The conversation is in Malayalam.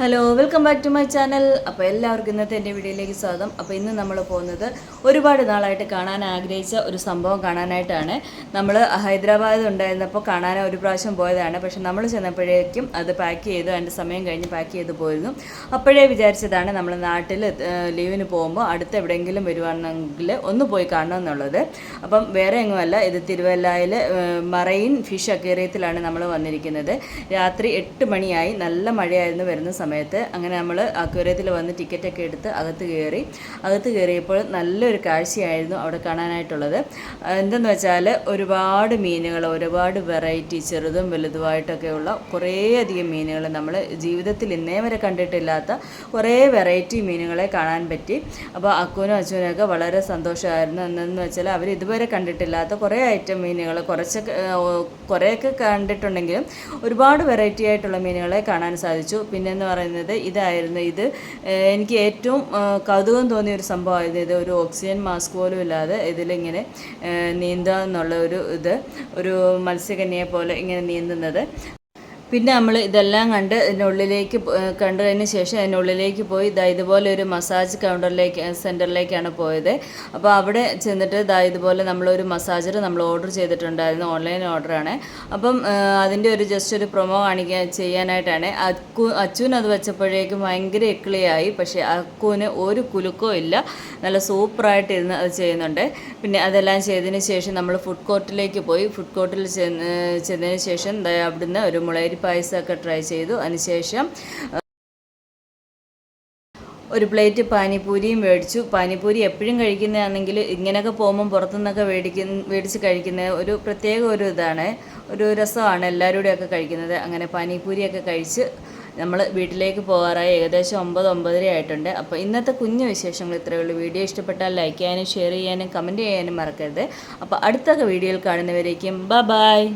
Hello welcome back to my channel അപ്പോൾ എല്ലാവർക്കും ഇന്നത്തെ എന്റെ വീഡിയോയിലേക്ക് സ്വാഗതം. അപ്പോൾ ഇന്ന് നമ്മൾ പോകുന്നത് ഒരുപാട് നാളായിട്ട് കാണാൻ ആഗ്രഹിച്ച ഒരു സംഭവം കാണാനായിട്ടാണ്. നമ്മൾ ഹൈദരാബാദ് ഉണ്ടായിരുന്നപ്പോൾ കാണാൻ ഒരു പ്രാവശ്യം പോയതാണ്. പക്ഷെ നമ്മൾ ചെന്നപ്പോഴേക്കും അത് പാക്ക് ചെയ്തു അതിന്റെ സമയം കഴിഞ്ഞ് പാക്ക് ചെയ്ത് പോയിരുന്നു. അപ്പോഴേ വിചാരിച്ചതാണ് നമ്മൾ നാട്ടിൽ ലീവിന് പോകുമ്പോൾ അടുത്ത് എവിടെയെങ്കിലും വരുവാണെങ്കിൽ ഒന്ന് പോയി കാണണം എന്നുള്ളത്. അപ്പം വേറെ എങ്ങുമല്ല ഇത് തിരുവല്ലയിൽ മറൈൻ ഫിഷ് അക്വേറിയത്തിലാണ് നമ്മൾ വന്നിരിക്കുന്നത്. രാത്രി എട്ട് മണിയായി നല്ല മഴയായിരുന്നു വരുന്ന സമയത്ത് അങ്ങനെ നമ്മൾ അക്വേറിയത്തിൽ വന്ന് ടിക്കറ്റൊക്കെ എടുത്ത് അകത്ത് കയറി. അകത്ത് കയറിയപ്പോൾ നല്ലൊരു കാഴ്ചയായിരുന്നു അവിടെ കാണാനായിട്ടുള്ളത്. എന്തെന്ന് വെച്ചാൽ ഒരുപാട് മീനുകൾ ഒരുപാട് വെറൈറ്റി ചെറുതും വലുതുമായിട്ടൊക്കെയുള്ള കുറേയധികം മീനുകൾ നമ്മൾ ജീവിതത്തിൽ ഇന്നേ വരെ കണ്ടിട്ടില്ലാത്ത കുറേ വെറൈറ്റി മീനുകളെ കാണാൻ പറ്റി. അപ്പോൾ അക്കുവിനും അച്ഛനും ഒക്കെ വളരെ സന്തോഷമായിരുന്നു. എന്നു വെച്ചാൽ അവർ ഇതുവരെ കണ്ടിട്ടില്ലാത്ത കുറേ ഐറ്റം മീനുകൾ കുറച്ചൊക്കെ കുറേയൊക്കെ കണ്ടിട്ടുണ്ടെങ്കിലും ഒരുപാട് വെറൈറ്റി ആയിട്ടുള്ള മീനുകളെ കാണാൻ സാധിച്ചു. പിന്നെ എന്ന് പറയുന്നത് ഇതായിരുന്നു. ഇത് എനിക്ക് ഏറ്റവും കൗതുകം തോന്നിയ ഒരു സംഭവമായിരുന്നു ഇത്. ഒരു ഓക്സിജൻ മാസ്ക് പോലും ഇല്ലാതെ ഇതിലിങ്ങനെ നീന്തുക എന്നുള്ള ഒരു ഇത് ഒരു മത്സ്യകന്യയെ പോലെ ഇങ്ങനെ നീന്തുന്നത്. പിന്നെ നമ്മൾ ഇതെല്ലാം കണ്ട് ഇതിനുള്ളിലേക്ക് കണ്ടതിന് ശേഷം അതിനുള്ളിലേക്ക് പോയി. ഇതാ ഇതുപോലെ ഒരു മസാജ് കൗണ്ടറിലേക്ക് സെന്ററിലേക്കാണ് പോയത്. അപ്പോൾ അവിടെ ചെന്നിട്ട് ഇതാ ഇതുപോലെ നമ്മളൊരു മസാജർ നമ്മൾ ഓർഡർ ചെയ്തിട്ടുണ്ടായിരുന്നു. ഓൺലൈൻ ഓർഡറാണ് അപ്പം അതിന്റെ ഒരു ജസ്റ്റ് ഒരു പ്രൊമോ കാണിക്കാൻ ചെയ്യാനായിട്ടാണ്. അക്കു അച്ചുവിന് അത് വെച്ചപ്പോഴേക്കും ഭയങ്കര എക്ലിയായി പക്ഷേ അക്കുവിന് ഒരു കുലുക്കോ ഇല്ല. നല്ല സൂപ്പറായിട്ട് ഇരുന്ന് അത് ചെയ്യുന്നുണ്ട്. പിന്നെ അതെല്ലാം ചെയ്തതിന് ശേഷം നമ്മൾ ഫുഡ് കോർട്ടിലേക്ക് പോയി. ഫുഡ് കോർട്ടിൽ ചെന്ന് ചെന്നതിന് ശേഷം അവിടുന്ന് ഒരു മുളയരി പായസമൊക്കെ ട്രൈ ചെയ്തു. അതിനുശേഷം ഒരു പ്ലേറ്റ് പാനിപ്പൂരിയും മേടിച്ചു. പാനിപ്പൂരി എപ്പോഴും കഴിക്കുന്നതാണെങ്കിൽ ഇങ്ങനെയൊക്കെ പോകുമ്പം പുറത്തുനിന്നൊക്കെ മേടിക്കുന്ന മേടിച്ച് കഴിക്കുന്ന ഒരു പ്രത്യേക ഒരു ഇതാണ്. ഒരു രസമാണ് എല്ലാവരുടെയൊക്കെ കഴിക്കുന്നത്. അങ്ങനെ പാനിപ്പൂരിയൊക്കെ കഴിച്ച് നമ്മൾ വീട്ടിലേക്ക് പോകാറായി ഏകദേശം ഒമ്പത് ഒമ്പതര ആയിട്ടുണ്ട്. അപ്പോൾ ഇന്നത്തെ കുഞ്ഞു വിശേഷങ്ങൾ ഇത്രയേ ഉള്ളൂ. വീഡിയോ ഇഷ്ടപ്പെട്ടാൽ ലൈക്ക് ചെയ്യാനും ഷെയർ ചെയ്യാനും കമന്റ് ചെയ്യാനും മറക്കരുത്. അപ്പോൾ അടുത്തൊക്കെ വീഡിയോയിൽ കാണുന്നവരേക്കും ബ ബായ്